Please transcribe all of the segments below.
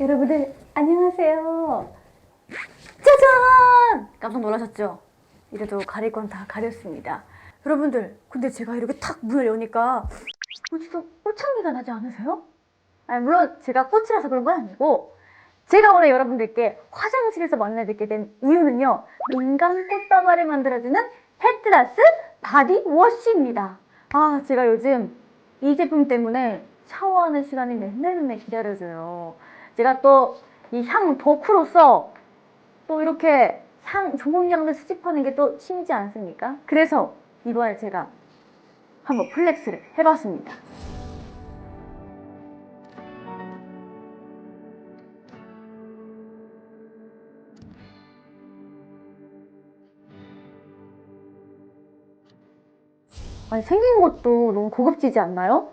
여러분들 안녕하세요. 짜잔! 깜짝 놀라셨죠? 이래도 가릴 건 다 가렸습니다. 여러분들, 근데 제가 이렇게 탁 문을 여니까 어디서 꽃향기가 나지 않으세요? 아니, 물론 제가 꽃이라서 그런 건 아니고 제가 오늘 여러분들께 화장실에서 만나뵙게 된 이유는요. 인간 꽃다발을 만들어주는 헤트라스 바디 워시입니다. 아, 제가 요즘 이 제품 때문에 샤워하는 시간이 맨날 맨날 기다려져요. 제가 또 이 향 덕후로서 또 이렇게 향 좋은 향을 수집하는 게 또 취미지 않습니까? 그래서 이번에 제가 한번 플렉스를 해봤습니다. 아니 생긴 것도 너무 고급지지 않나요?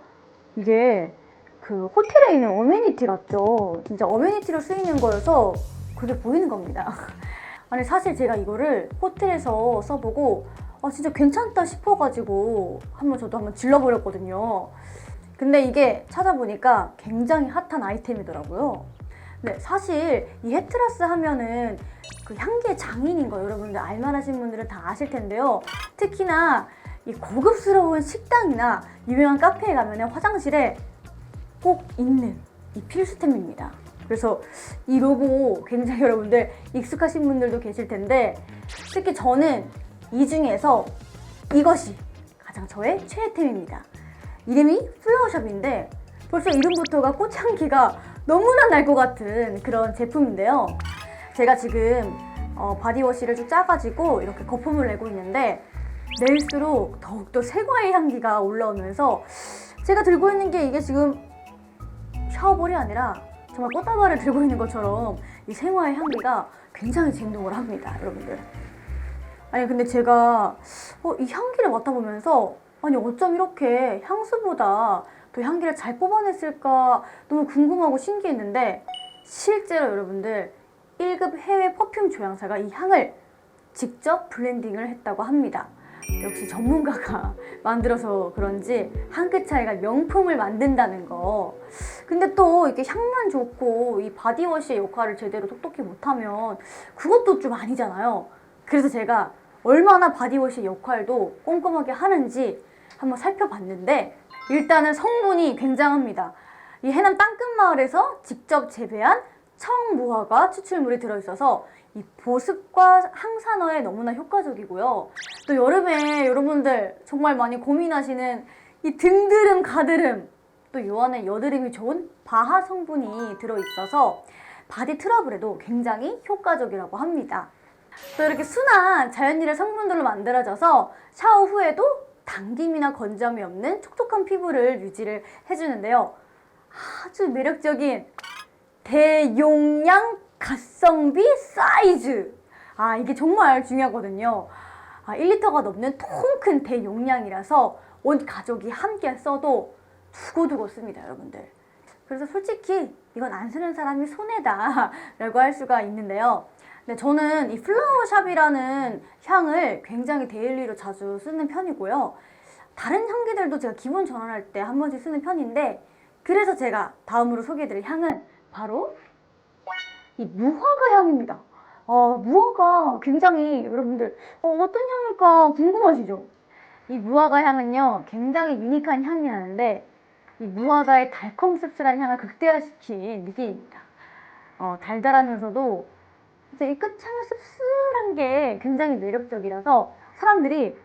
이게 그 호텔에 있는 어메니티 같죠? 진짜 어메니티로 쓰이는 거여서 그게 보이는 겁니다. 아니 사실 제가 이거를 호텔에서 써보고 아 진짜 괜찮다 싶어가지고 한번 저도 한번 질러버렸거든요. 근데 이게 찾아보니까 굉장히 핫한 아이템이더라고요. 네, 사실 이 헤트라스 하면은 그 향기의 장인인 거 여러분들 알만하신 분들은 다 아실 텐데요. 특히나 이 고급스러운 식당이나 유명한 카페에 가면 화장실에 꼭 있는 이 필수템입니다. 그래서 이 로고 굉장히 여러분들 익숙하신 분들도 계실 텐데 특히 저는 이 중에서 이것이 가장 저의 최애템입니다. 이름이 플라워샵인데 벌써 이름부터가 꽃향기가 너무나 날 것 같은 그런 제품인데요. 제가 지금 어, 바디워시를 쭉 짜가지고 이렇게 거품을 내고 있는데 낼수록 더욱더 세과의 향기가 올라오면서 제가 들고 있는 게 이게 지금 샤워볼이 아니라 정말 꽃다발을 들고 있는 것처럼 이 생화의 향기가 굉장히 진동을 합니다, 여러분들. 아니 근데 제가 어, 이 향기를 맡아보면서 아니 어쩜 이렇게 향수보다 더 향기를 잘 뽑아냈을까 너무 궁금하고 신기했는데 실제로 여러분들 1급 해외 퍼퓸 조향사가 이 향을 직접 블렌딩을 했다고 합니다. 역시 전문가가 만들어서 그런지 한 끗 차이가 명품을 만든다는 거. 근데 또 이렇게 향만 좋고 이 바디워시의 역할을 제대로 똑똑히 못하면 그것도 좀 아니잖아요. 그래서 제가 얼마나 바디워시의 역할도 꼼꼼하게 하는지 한번 살펴봤는데 일단은 성분이 굉장합니다. 이 해남 땅끝마을에서 직접 재배한 청무화과 추출물이 들어있어서 이 보습과 항산화에 너무나 효과적이고요. 또 여름에 여러분들 정말 많이 고민하시는 이 등드름, 가드름, 또 요 안에 여드름이 좋은 바하 성분이 들어있어서 바디 트러블에도 굉장히 효과적이라고 합니다. 또 이렇게 순한 자연유래 성분들로 만들어져서 샤워 후에도 당김이나 건조함이 없는 촉촉한 피부를 유지를 해주는데요. 아주 매력적인 대용량 가성비 사이즈. 아, 이게 정말 중요하거든요. 아, 1리터가 넘는 통 큰 대용량이라서 온 가족이 함께 써도 두고두고 씁니다, 여러분들. 그래서 솔직히 이건 안 쓰는 사람이 손해다 라고 할 수가 있는데요. 네, 저는 이 플라워샵이라는 향을 굉장히 데일리로 자주 쓰는 편이고요. 다른 향기들도 제가 기분 전환할 때 한 번씩 쓰는 편인데 그래서 제가 다음으로 소개해드릴 향은 바로 이 무화과 향입니다. 어, 무화과 굉장히 여러분들 어, 어떤 향일까 궁금하시죠? 이 무화과 향은요 굉장히 유니크한 향이 나는데 이 무화과의 달콤 씁쓸한 향을 극대화시킨 느낌입니다. 어, 달달하면서도 이제 이 끝향이 씁쓸한 게 굉장히 매력적이라서 사람들이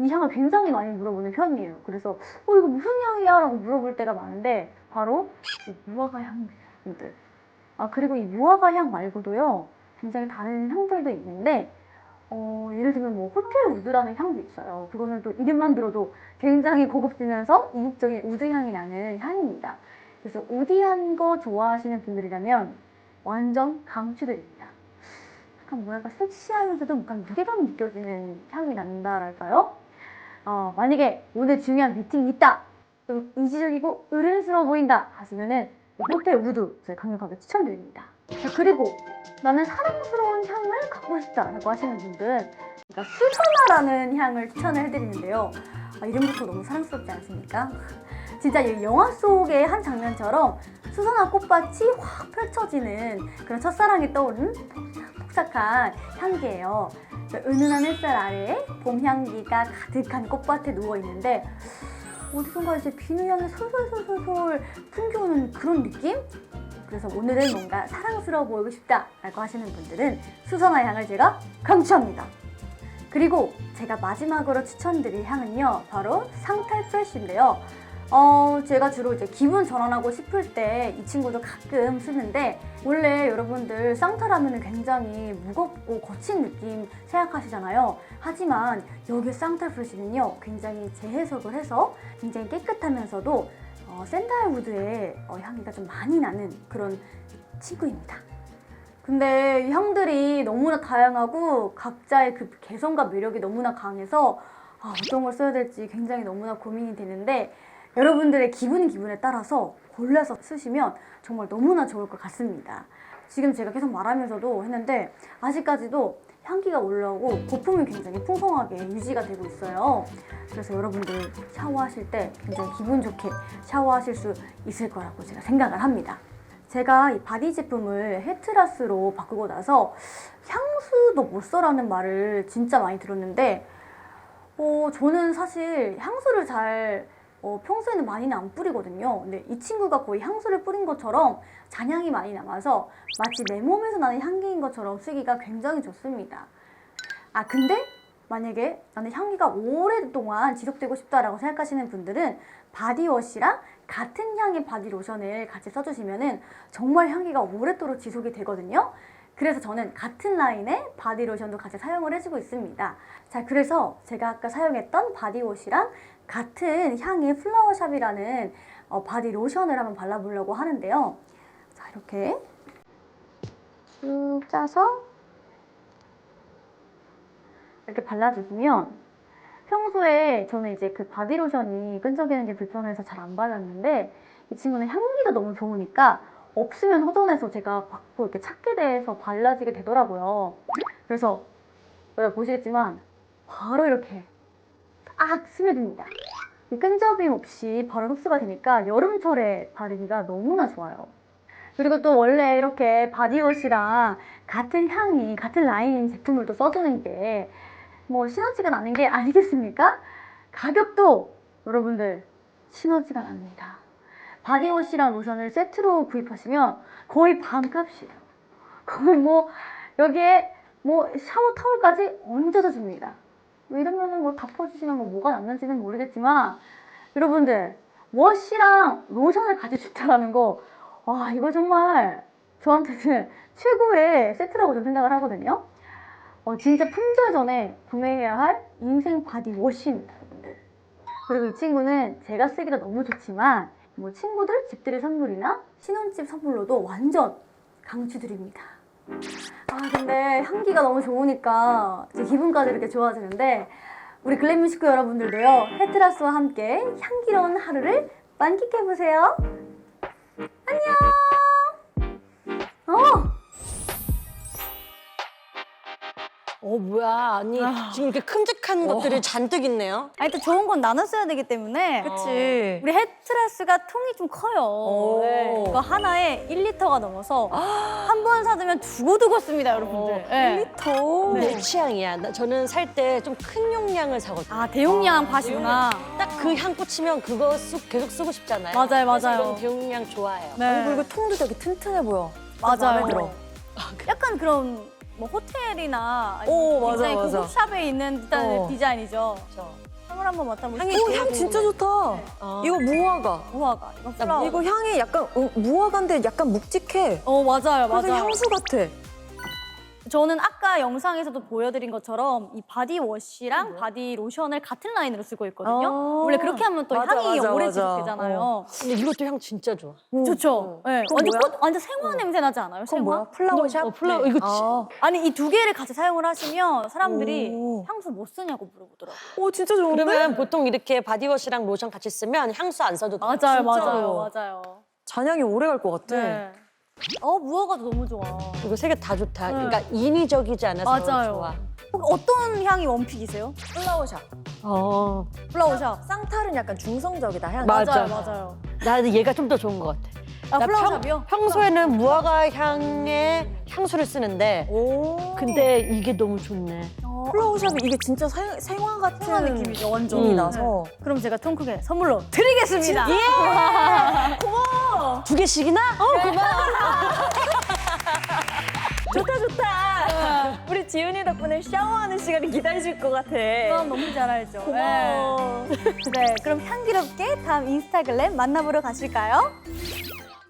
이 향을 굉장히 많이 물어보는 편이에요. 그래서 어 이거 무슨 향이야? 라고 물어볼 때가 많은데 바로 이 무화과 향 들. 아 그리고 이 무화과 향 말고도요 굉장히 다른 향들도 있는데 어, 예를 들면 뭐 호텔 우드라는 향도 있어요. 그거는 또 이름만 들어도 굉장히 고급지면서 이국적인 우드 향이 나는 향입니다. 그래서 우디한 거 좋아하시는 분들이라면 완전 강추드립니다. 약간 뭐랄까 섹시하면서도 약간 무게감이 느껴지는 향이 난다랄까요? 어, 만약에 오늘 중요한 미팅이 있다! 좀 이지적이고 의른스러워 보인다! 하시면은 호텔 우드 제가 강력하게 추천드립니다. 자, 그리고 나는 사랑스러운 향을 갖고 싶다라고 하시는 분들은 제가 수선화라는 향을 추천을 해드리는데요. 아, 이름부터 너무 사랑스럽지 않습니까? 진짜 이 영화 속의 한 장면처럼 수선화 꽃밭이 확 펼쳐지는 그런 첫사랑이 떠오르는 폭삭폭삭한 향기예요. 은은한 햇살 아래에 봄 향기가 가득한 꽃밭에 누워 있는데 어디선가 이제 비누향이 솔솔솔솔솔 풍겨오는 그런 느낌? 그래서 오늘은 뭔가 사랑스러워 보이고 싶다라고 하시는 분들은 수선화 향을 제가 강추합니다. 그리고 제가 마지막으로 추천드릴 향은요, 바로 상탈 프레쉬인데요. 어, 제가 주로 이제 기분 전환하고 싶을 때 이 친구도 가끔 쓰는데 원래 여러분들 쌍탈하면 굉장히 무겁고 거친 느낌 생각하시잖아요. 하지만 여기 쌍탈 프레쉬는요 굉장히 재해석을 해서 굉장히 깨끗하면서도 어, 샌달우드의 어, 향기가 좀 많이 나는 그런 친구입니다. 근데 이 향들이 너무나 다양하고 각자의 그 개성과 매력이 너무나 강해서 아, 어떤 걸 써야 될지 굉장히 너무나 고민이 되는데 여러분들의 기분 기분에 따라서 골라서 쓰시면 정말 너무나 좋을 것 같습니다. 지금 제가 계속 말하면서도 했는데 아직까지도 향기가 올라오고 거품이 굉장히 풍성하게 유지가 되고 있어요. 그래서 여러분들 샤워하실 때 굉장히 기분 좋게 샤워하실 수 있을 거라고 제가 생각을 합니다. 제가 이 바디 제품을 헤트라스로 바꾸고 나서 향수도 못 써라는 말을 진짜 많이 들었는데 어, 저는 사실 향수를 잘 어, 평소에는 많이는 안 뿌리거든요. 근데 이 친구가 거의 향수를 뿌린 것처럼 잔향이 많이 남아서 마치 내 몸에서 나는 향기인 것처럼 쓰기가 굉장히 좋습니다. 아, 근데 만약에 나는 향기가 오랫동안 지속되고 싶다라고 생각하시는 분들은 바디워시랑 같은 향의 바디로션을 같이 써주시면은 정말 향기가 오랫도록 지속이 되거든요. 그래서 저는 같은 라인의 바디로션도 같이 사용을 해주고 있습니다. 자, 그래서 제가 아까 사용했던 바디워시랑 같은 향의 플라워샵이라는 어, 바디로션을 한번 발라보려고 하는데요. 자, 이렇게 쭉 짜서 이렇게 발라주시면 평소에 저는 이제 그 바디로션이 끈적이는 게 불편해서 잘 안 발랐는데 이 친구는 향기가 너무 좋으니까 없으면 허전해서 제가 자꾸 이렇게 찾게 돼서 발라지게 되더라고요. 그래서 보시겠지만 바로 이렇게 딱 스며듭니다. 이 끈적임 없이 바로 흡수가 되니까 여름철에 바르기가 너무나 좋아요. 그리고 또 원래 이렇게 바디워시랑 같은 향이 같은 라인 제품을 또 써주는 게 뭐 시너지가 나는 게 아니겠습니까? 가격도 여러분들 시너지가 납니다. 바디워시랑 로션을 세트로 구입하시면 거의 반값이에요. 거의 뭐 여기에 뭐 샤워 타월까지 얹어서 줍니다. 뭐 이러면은 뭐 덮어주시면 뭐 뭐가 남는지는 모르겠지만 여러분들 워시랑 로션을 같이 준다는 거 와 이거 정말 저한테는 최고의 세트라고 저는 생각을 하거든요. 어, 진짜 품절 전에 구매해야 할 인생 바디 워시입니다. 여러분들. 그리고 이 친구는 제가 쓰기도 너무 좋지만 뭐 친구들 집들이 선물이나 신혼집 선물로도 완전 강추드립니다. 아 근데 향기가 너무 좋으니까 제 기분까지 이렇게 좋아지는데 우리 글램 식구 여러분들도요 헤트라스와 함께 향기로운 하루를 만끽해보세요. 뭐야 아니 지금 이렇게 큼직한 것들이 잔뜩 있네요. 아니 또 좋은 건 나눠 써야 되기 때문에 그치. 우리 헤트라스가 통이 좀 커요. 오. 네. 이거 하나에 1리터가 넘어서 한 번 사두면 두고두고 씁니다, 여러분들. 네. 더. 내 취향이야. 나, 저는 살 때 좀 큰 용량을 사거든요. 아 대용량 밭이구나. 딱 그 향 꽂히면 그거 쓰, 계속 쓰고 싶잖아요. 맞아요, 그래서 맞아요. 이런 대용량 좋아해요. 네. 그리고 통도 되게 튼튼해 보여. 맞아요. 마음에 들어. 약간 그런 뭐 호텔이나 오, 맞아, 굉장히 맞아. 고급 샵에 있는 듯한 어. 디자인이죠. 향을 한번 맡아보시죠. 향이 오, 향 진짜. 좋다. 어. 이거 무화과. 무화과. 이거 플라워. 이거 향이 약간 어, 무화과인데 약간 묵직해. 어 맞아요, 그래서 맞아요. 향수 같아. 저는 아까 영상에서도 보여드린 것처럼 이 바디워시랑 바디 로션을 같은 라인으로 쓰고 있거든요. 어. 원래 그렇게 하면 또 맞아, 향이 맞아, 오래 맞아. 지속되잖아요. 근데 이것도 향 진짜 좋아. 좋죠. 네. 그건 완전, 뭐야? 꽃, 완전 생화 냄새 나지 않아요? 그건 생화? 뭐야? 플라워샵? 어, 플라워 네. 이거 아. 아니 이 두 개를 같이 사용을 하시면 사람들이 오. 향수 못 쓰냐고 물어보더라고요. 오, 진짜 좋은데? 그러면 보통 이렇게 바디워시랑 로션 같이 쓰면 향수 안 써도 돼요. 맞아요. 맞아요, 맞아요. 잔향이 오래 갈 것 같아. 네. 어 무화과도 너무 좋아. 이거 세 개 다 좋다. 네. 그러니까 인위적이지 않아서 맞아요. 좋아. 어떤 향이 원픽이세요? 플라워샵. 어, 플라워샵. 쌍탈은 약간 중성적이다 향. 맞아. 맞아요, 맞아요. 나는 얘가 좀 더 좋은 것 같아. 아 나 플라워샵이요? 평, 평소에는 무화과 향의 향수를 쓰는데 오. 근데 이게 너무 좋네. 어, 플라워샵이 이게 진짜 생, 생화 같은 생화 느낌이죠, 완전. 느낌이 음. 나서. 그럼 제가 통 크게 선물로 드리겠습니다. 두 개씩이나? 좋다 좋다. 우리 지훈이 덕분에 샤워하는 시간이 기다려질 것 같아. 그럼 너무 잘 알죠. 고마워. 네. 네, 그럼 향기롭게 다음 인스타그램 만나보러 가실까요?